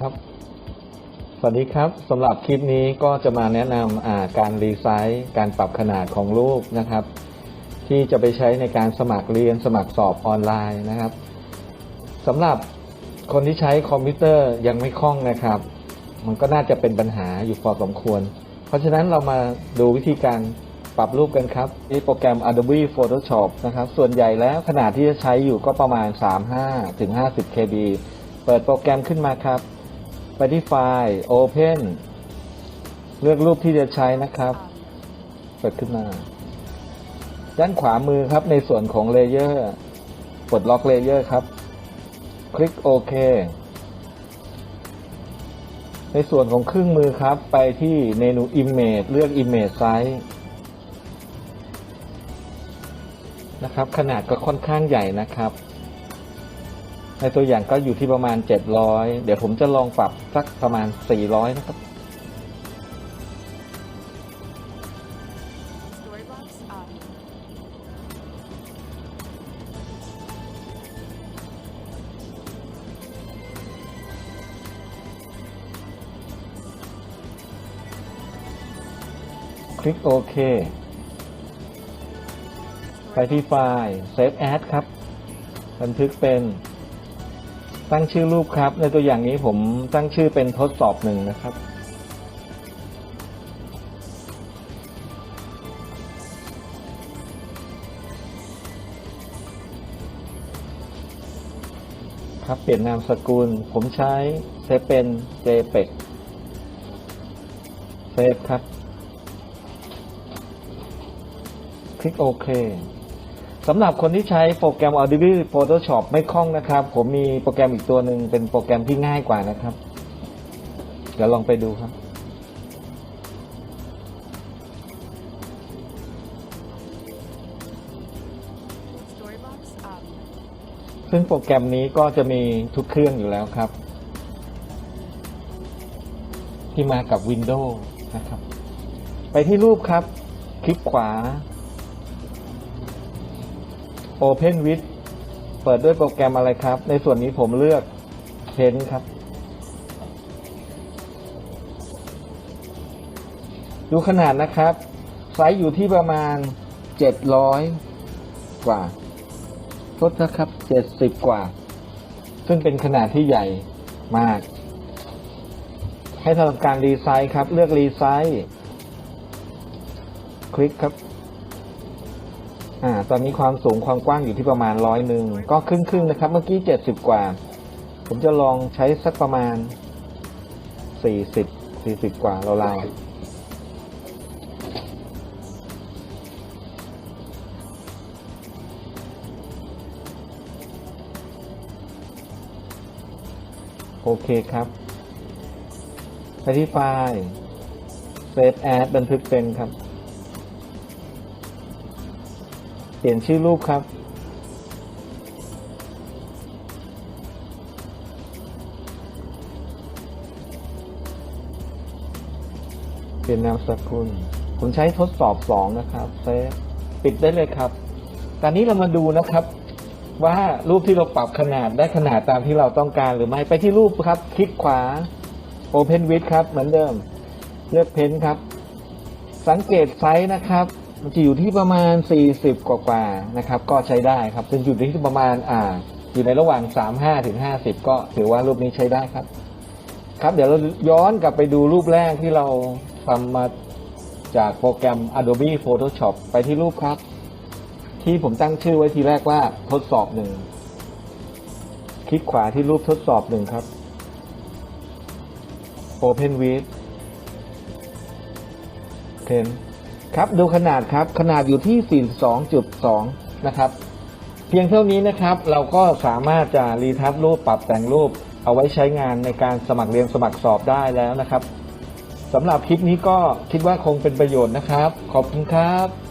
สวัสดีครับสำหรับคลิปนี้ก็จะมาแนะนำการรีไซส์การปรับขนาดของรูปนะครับ ที่จะไปใช้ในการสมัครเรียนสมัครสอบออนไลน์นะครับสำหรับคนที่ใช้คอมพิวเตอร์ยังไม่คล่องนะครับ มันก็น่าจะเป็นปัญหาอยู่พอสมควร เพราะฉะนั้นเรามาดูวิธีการปรับรูปกันครับที่โปรแกรม Adobe Photoshop นะครับ ส่วนใหญ่แล้วขนาดที่จะใช้อยู่ก็ประมาณ 35ถึง50 KB เปิดโปรแกรมขึ้นมาครับ ไปที่ไฟล์ Open เลือกรูปที่จะใช้นะครับ เปิดขึ้นมา ด้านขวามือครับในส่วนของเลเยอร์ปลดล็อกเลเยอร์ครับ คลิกโอเคในส่วนของเครื่องมือครับ ไปที่เมนู Image เลือก Image Size นะครับ ขนาดก็ค่อนข้างใหญ่นะครับ ในตัวอย่างก็อยู่ที่ประมาณ 700 เดี๋ยวผมจะลองปรับสักประมาณ 400 นะครับ คลิกโอเค ไปที่ไฟล์ Save As ครับ บันทึกเป็น ตั้งชื่อรูปครับ ในตัวอย่างนี้ผมตั้งชื่อเป็นทดสอบหนึ่งนะครับ ครับเปลี่ยนนามสกุล ผมใช้เซเป็น JPEG เซฟครับ คลิกโอเค สำหรับคนที่ใช้โปรแกรม Adobe Photoshop ไม่คล่องนะครับ ผมมีโปรแกรมอีกตัวหนึ่งเป็นโปรแกรมที่ง่ายกว่านะครับ เดี๋ยวลองไปดูครับ ซึ่งโปรแกรมนี้ก็จะมีทุกเครื่องอยู่แล้วครับ ที่มากับ Windows นะครับ ไปที่รูปครับ คลิกขวา Open with เปิดด้วยโปรแกรมอะไรครับ ในส่วนนี้ผมเลือก Paint ครับ ดูขนาดนะครับ ไซส์อยู่ที่ประมาณ 700 กว่าทดนะครับเจ็ดสิบกว่า ซึ่งเป็นขนาดที่ใหญ่มาก ให้ทำการรีไซส์ครับ เลือกรีไซส์คลิกครับ อ่าตอนนี้ความสูงความกว้างอยู่ที่ประมาณร้อยหนึ่งก็ครึ่งครึ่งนะครับ เมื่อกี้เจ็ดสิบกว่า ผมจะลองใช้สักประมาณสี่สิบสี่สิบกว่าเราวๆโอเคครับไปที่ไฟล์ Save As บันทึกเป็นครับ เปลี่ยนชื่อรูปครับ เปลี่ยนนามสกุล ผมใช้ทดสอบสองนะครับเซฟปิดได้เลยครับ ตอนนี้เรามาดูนะครับ ว่ารูปที่เราปรับขนาดได้ขนาดตามที่เราต้องการหรือไม่ไปที่รูปครับ คลิกขวา Open with ครับ เหมือนเดิม เลือกเพนท์ครับ สังเกตไซส์นะครับ มันจะอยู่ที่ประมาณ 40 กว่าๆนะครับ ก็ใช้ได้ครับซึ่งอยู่ที่ประมาณอ่า อยู่ในระหว่าง 35ถึง50 ก็ถือว่ารูปนี้ใช้ได้ครับ ครับ เดี๋ยวเราย้อนกลับไปดูรูปแรกที่เราทำมาจากโปรแกรม Adobe Photoshop ไปที่รูปครับ ที่ผมตั้งชื่อไว้ทีแรกว่าทดสอบหนึ่งคลิกขวาที่รูปทดสอบหนึ่งครับ Open with 10 ครับดูขนาดครับขนาดอยู่ที่ 42.2 นะครับ เพียงเท่านี้นะครับเราก็สามารถจะรีทัชรูปปรับแต่งรูป เอาไว้ใช้งานในการสมัครเรียนสมัครสอบได้แล้วนะครับสำหรับคลิปนี้ก็คิดว่าคงเป็นประโยชน์นะครับ ขอบคุณครับ